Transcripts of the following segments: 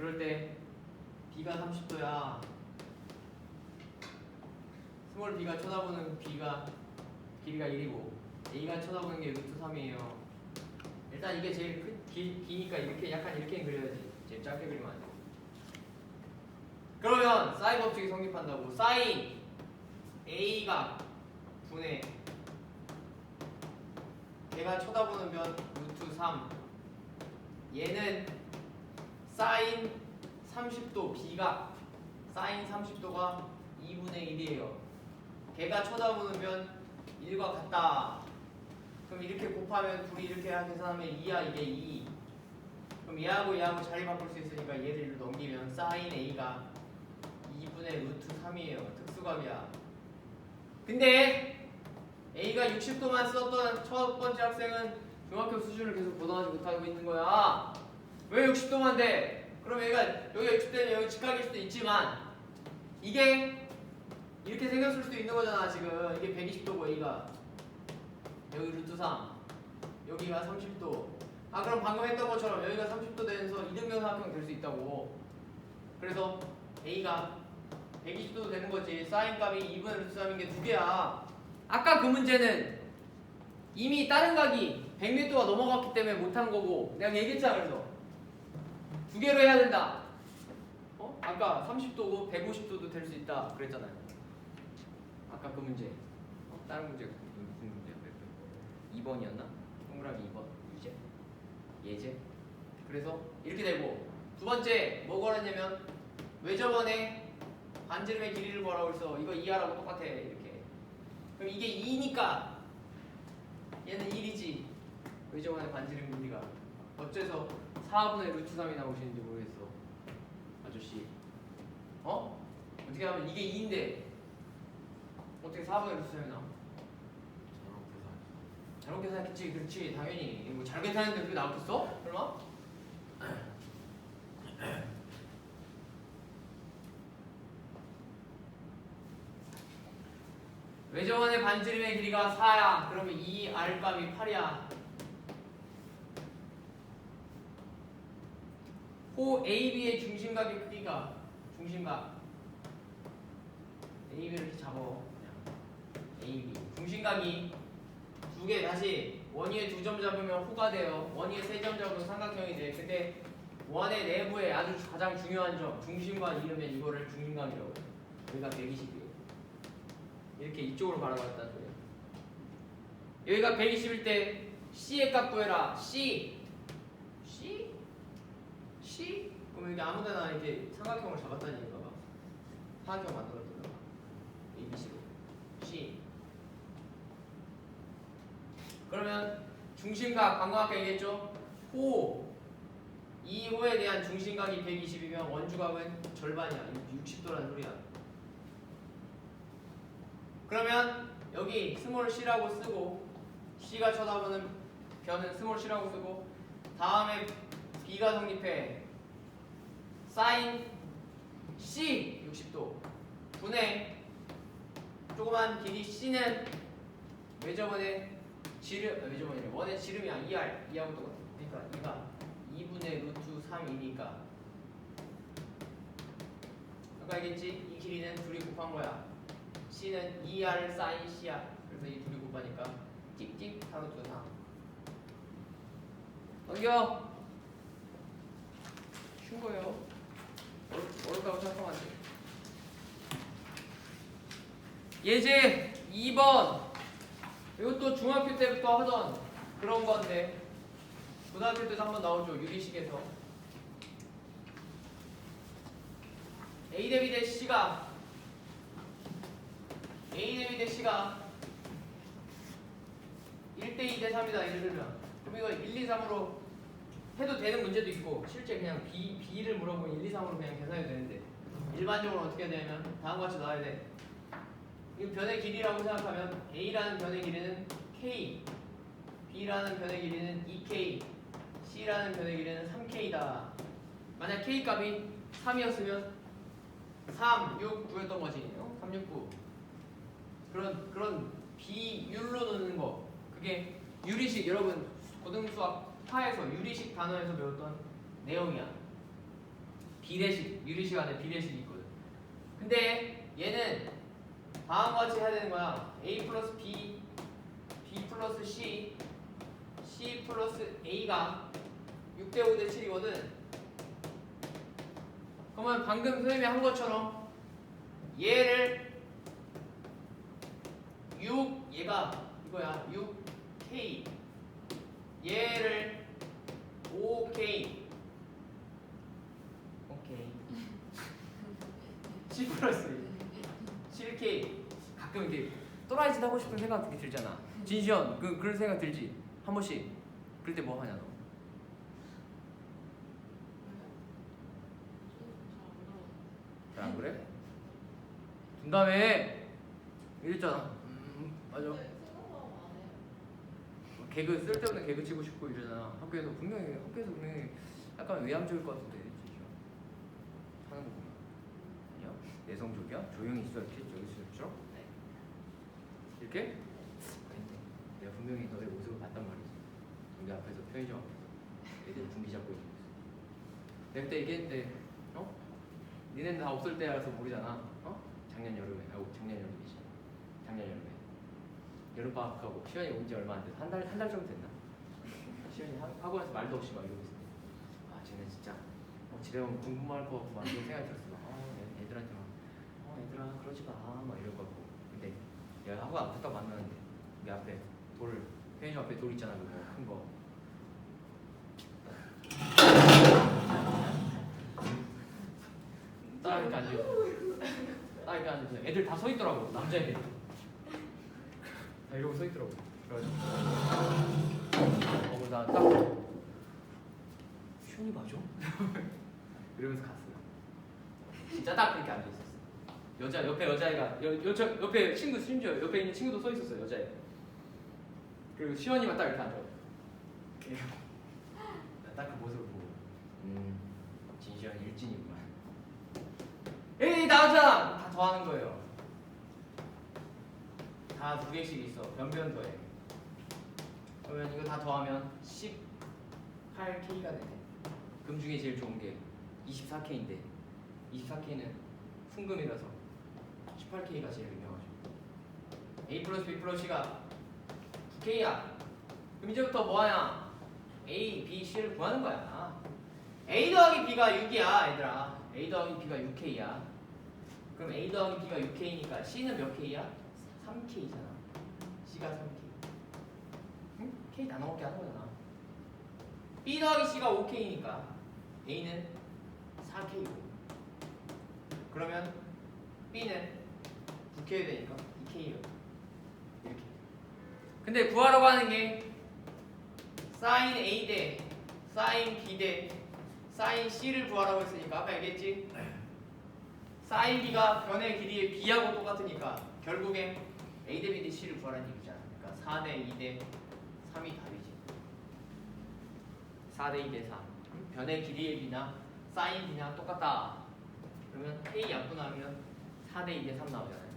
그럴 때 B가 30도야. 스몰 B가 쳐다보는 B가 길이가 1이고 A가 쳐다보는 게 루트 3이에요. 일단 이게 제일 큰 기, 기니까 이렇게 약간 이렇게 그려야지. 제일 짧게 그리면 안 돼. 그러면 사인 법칙이 성립한다고. 사인 A가 분의 걔가 쳐다보는 면 루트 3 얘는 사인 30도 B가 사인 30도가 2분의 1이에요. 걔가 쳐다보는 면 1과 같다. 그럼 이렇게 곱하면 둘이 이렇게 계산하면 2야 이게 2 그럼 얘하고 얘하고 자리 바꿀 수 있으니까 얘를 넘기면 사인 A가 2분의 루트 3이에요. 특수값이야. 근데 A가 60도만 썼던 첫 번째 학생은 중학교 수준을 계속 고등하지 못하고 있는 거야. 왜 60도만 돼? 그럼 얘가 여기가 60도면 여기 직각일 수도 있지만 이게 이렇게 생겼을 수도 있는 거잖아 지금. 이게 120도고 A가. 여기 루트 3 여기가 30도. 아 그럼 방금 했던 것처럼 여기가 30도 되면서 이등변 삼각형 될 수 있다고. 그래서 A가 120도 되는 거지. 사인 값이 2분의 루트 3인 게 두 개야. 아까 그 문제는 이미 다른 각이 100m가 넘어갔기 때문에 못한 거고 내가 얘기했잖아 그래서 두 개로 해야 된다. 어? 아까 30도고 150도도 될 수 있다 그랬잖아요. 아까 그 문제. 어? 다른 문제 무슨 문제야 그랬더니 2번이었나? 동그라미 2번. 유제 예제 그래서 이렇게 되고 두 번째 뭐 걸었냐면 왜 저번에 반지름의 길이를 뭐라고 했어? 이거 이하라고 똑같아 이렇게. 그럼 이게 2니까 얘는 1이지. 왜 저번에 반지름 길이가 어째서 4분의 루트 3이 나오시는지 모르겠어 아저씨 어? 어떻게 하면 이게 2인데 어떻게 4분의 루트 3이 나와? 잘못 계산했겠지 그렇지 당연히 뭐잘 계산했는데 그게 나왔겠어? 설마? 외정원의 반지름의 길이가 4야 그러면 이 R 값이 8이야 호 AB의 중심각의 크기가 중심각. AB를 이렇게 잡어 AB 중심각이 두 개 다시 원위에 두 점 잡으면 호가 돼요. 원위에 세 점 잡으면 삼각형이 돼. 근데 원의 내부에 아주 가장 중요한 점 중심과 이으면 이거를 중심각이라고 해 여기가 120이에요. 이렇게 이쪽으로 바라봤다는 소리야. 여기가 120일 때 C의 값 구해라. C C 그럼 여기 아무데나 이렇게 삼각형을 잡았다는 얘기인가 봐. 사각형 만들었더라 ABC로 C 그러면 중심각 방금 아까 얘기했죠? 호, 이 호에 대한 중심각이 120이면 원주각은 절반이야. 60도라는 소리야. 그러면 여기 스몰 C라고 쓰고 C가 쳐다보는 변은 스몰 C라고 쓰고 다음에 B가 성립해 사인 C 60도 분의 조그만 길이 C는 외저번의 지름 아, 외저번이래 원의 지름이야 2R 2하고 똑같아 그러니까 2가 2분의 루트 3이니까 아까 얘기했지 이 길이는 둘이 곱한 거야 C는 2R 사인 C야. 그래서 이 둘이 곱하니까 찝찝 하루트 4. 넘겨. 쉬운 거예요. 어렵다고 생각하면. 예제 2번. 이것도 중학교 때부터 하던 그런 건데 고등학교 때도 한번 나오죠. 유리식에서. A 대비 대 C가 A 대비 대 C가 1대 2대 3이다 예를 들면 그럼 이거 1, 2, 3으로 해도 되는 문제도 있고 실제 그냥 B, B를 물어보면 1, 2, 3으로 그냥 계산해도 되는데 일반적으로 어떻게 되냐면 다음과 같이 나와야 돼. 이 변의 길이라고 생각하면 A라는 변의 길이는 K B라는 변의 길이는 2K C라는 변의 길이는 3K다. 만약 K 값이 3이었으면 3, 6, 9였던 거지. 어? 3, 6, 9 그런 그런 비율로 넣는 거. 그게 유리식. 여러분 고등수학 파에서 유리식 단어에서 배웠던 내용이야 비례식 유리식 안에 비례식이 있거든. 근데 얘는 다음과 같이 해야 되는 거야. a 플러스 b, b 플러스 c, c 플러스 a가 6대 5대 7이거든. 그러면 방금 선생님이 한 것처럼 얘를 6 얘가 이거야 6k 얘를 5k 오케이. 10 플러스. 7k 가끔 이렇게 또라이 짓 하고 싶은 생각이 들잖아. 진시현 그 그런 생각 들지? 한 번씩. 그럴 때 뭐 하냐 너? 잘 안 그래? 둔 다음에 이랬잖아. 음, 맞아 개그 쓸데없는 개그 치고 싶고 이러잖아. 학교에서 분명히 학교에서 분명히 약간 외향적일 것 같은데 진짜. 하는 거 보면 아니야? 내성적이야? 조용히 있어 이렇게 저기 있었죠 이렇게? 아닌데 내가 분명히 너의 모습을 봤단 말이지. 우리 앞에서 편의점 앞에서 애들 분기 잡고 있는 모습 내가 그때 얘기했는데 어? 니네는 다 없을 때라서 모르잖아. 어? 작년 여름에 아우 작년 여름이지. 작년 여름에 여름방학하고 시연이 온 지 얼마 안 돼서 한 달 한 달 정도 됐나? 시연이 학- 학원에서 말도 없이 막 이러고 때, 아 쟤네 진짜 어, 오면 궁금할 것 같고 막 이런 생각이 들었어. 막, 어, 애- 애들한테 막, 어 얘들아 그러지 마, 막 이러고 갖고. 근데 내가 학원 앞에 딱 만나는데 내 앞에 돌 편의점 앞에 돌 있잖아 그거 큰 거. 딱 이렇게 앉아. 딱 이렇게 앉아. 애들 다 서 있더라고 남자애들. 다 이러고 서 있더라고. 그래가지고 어, 나딱 시원이 맞아? 이러면서 갔어요. 진짜 딱 그렇게 앉아 있었어. 여자 옆에 여자애가 여, 여, 저, 옆에 친구 심지어 옆에 있는 친구도 서 있었어요 여자애. 그리고 시원이만 딱 이렇게 앉아. 딱그 모습을 보고 음 진시현 일진이구만. 에이 나오잖아. 다 더하는 거예요. 다 두 개씩 있어. 변변 더해. 그러면 이거 다 더하면 18K가 되네. 금 중에 제일 좋은 게 24K인데 24K는 순금이라서 18K가 제일 유명하죠. A 플러스 B 플러스 C가 9K야. 그럼 이제부터 뭐하냐? A, B, C를 구하는 거야. A 더하기 B가 6이야, 얘들아. A 더하기 B가 6K야. 그럼 A 더하기 B가 6K니까 C는 몇 K야? 3K잖아. C가 3K. 응? K 나눠 먹게 하는 거잖아. B 더하기 C가 5K니까 A는 4K고. 그러면 B는 9K 되니까 2K예요. 이렇게. 근데 구하라고 하는 게 사인 A 대 사인 B 대 사인 C를 구하라고 했으니까 아까 얘기했지? 사인 B가 변의 길이의 B하고 똑같으니까 결국엔 A 대 B 대 C를 구하라는 얘기잖아. 그러니까 4 대 2 대 3이 답이지. 4 대 2 대 3. 변의 길이의 B나 사인 B나 똑같다. 그러면 K 약분하면 4 대 2 대 3 나오잖아요.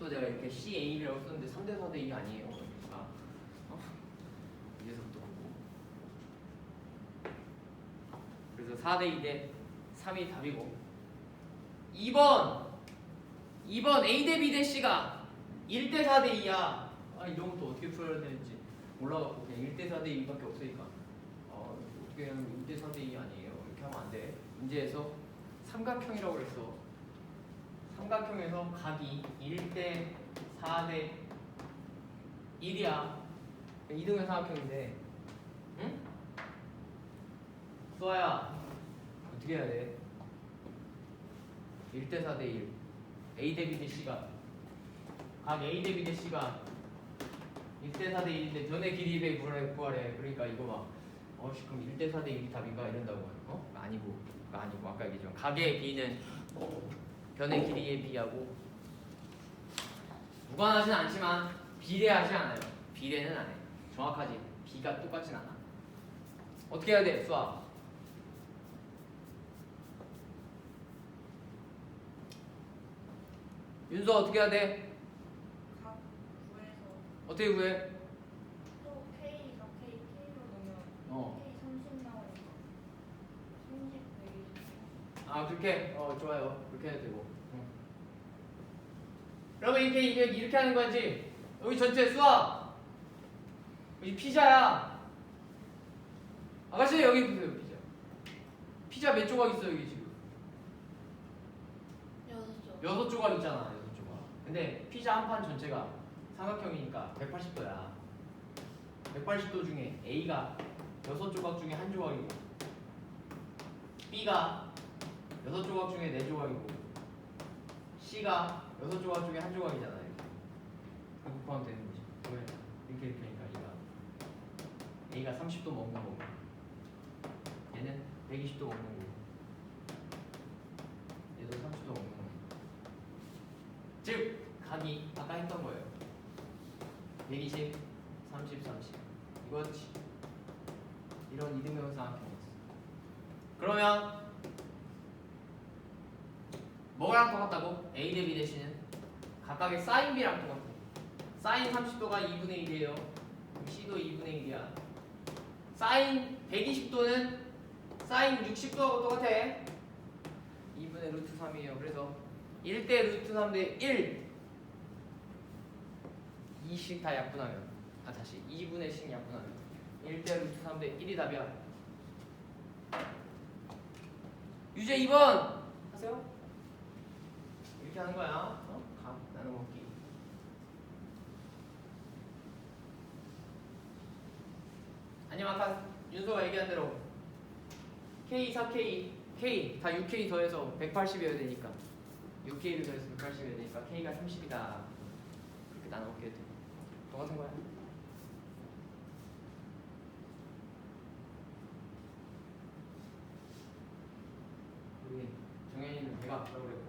또 내가 이렇게 CA라고 썼는데 3 대 4 대 2 아니에요. 그러니까 어? 위에서부터 보고. 그래서 4 대 2 대 3이 답이고 2번 2번 A 대 B 대 C가 1대 4대 2야. 아 이런 것도 어떻게 풀어야 되는지 몰라갖고 그냥 1대 4대 2밖에 없으니까. 어, 어떻게 하면 1대 4대 2 아니에요? 이렇게 하면 안 돼. 문제에서 삼각형이라고 그랬어. 삼각형에서 각이 1대 4대 1이야. 이등변 삼각형인데. 응? 수아야 어떻게 해야 돼? 1대 4대 1 A 대 B 대 C가 각 A 대 B 대 C가 1대 4대 1인데 변의 길이 200 구하래, 구하래. 그러니까 이거 막 어씨 그럼 1대 4대 1이 답인가? 이런다고 어? 아니고 아니고 아까 얘기했지만 각의 B는 변의 길이의 B하고 무관하진 않지만 비례하지 않아요. 비례는 안해. 정확하지? B가 똑같진 않아. 어떻게 해야 돼? 수학. 윤서 어떻게 해야 돼? 어떻게 구해? 또 K가 K, K로 넣으면 어. K 30 나오니까 30, 120아 그렇게? 어 좋아요. 그렇게 해도 되고. 응. 그러면 이렇게 이렇게 이렇게 하는 거지? 여기 전체 수학! 여기 피자야. 아가씨 여기 보세요 피자. 피자 몇 조각 있어 여기 지금? 여섯 쪽. 여섯 조각 있잖아 여섯 조각. 근데 피자 한 판 전체가 삼각형이니까 180도야. 180도 중에 A가 여섯 조각 중에 한 조각이고 B가 여섯 조각 중에 네 조각이고 C가 여섯 조각 중에 한 조각이잖아 이렇게. 포함 되는 거지. 왜? 이렇게 이렇게 하니까 A가. A가 30도 먹는 거고 얘는 120도 먹는 거고 얘도 30도 먹는 거고. 즉 각이 아까 했던 거예요 120, 30, 30 이거지. 이런 이등병 삼각형이었어. 그러면 뭐랑 똑같다고? A 대 B 대신은 각각의 사인 B랑 똑같아. 사인 30도가 2분의 1이에요. C도 2분의 1이야. 사인 120도는 사인 60도하고 똑같아. 2분의 루트 3이에요. 그래서 1 대 루트 3 대 1 2씩 다 약분하면 아 다시 2분의 씩 약분하면 1대 루트 3대 1이 답이야. 유제 2번! 하세요. 이렇게 하는 거야. 어? 각 나눠 먹기. 아니면 아까 윤서가 얘기한 대로 K 4K K 다 6K 더해서 180이어야 되니까. 6K를 더해서 180이어야 되니까 K가 30이다. 그렇게 나눠 먹게 돼 똑같은 거야 우리 정현이는 배가 아프다고 그랬고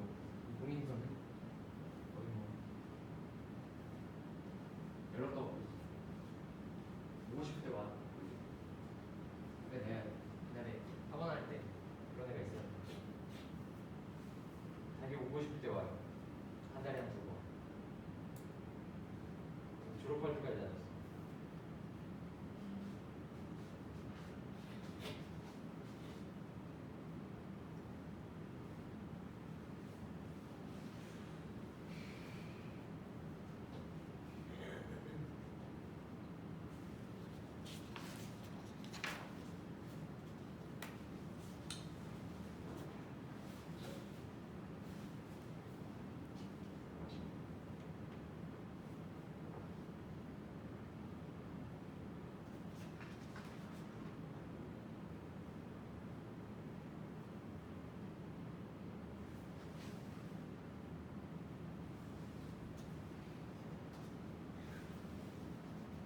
grupo pode guardar.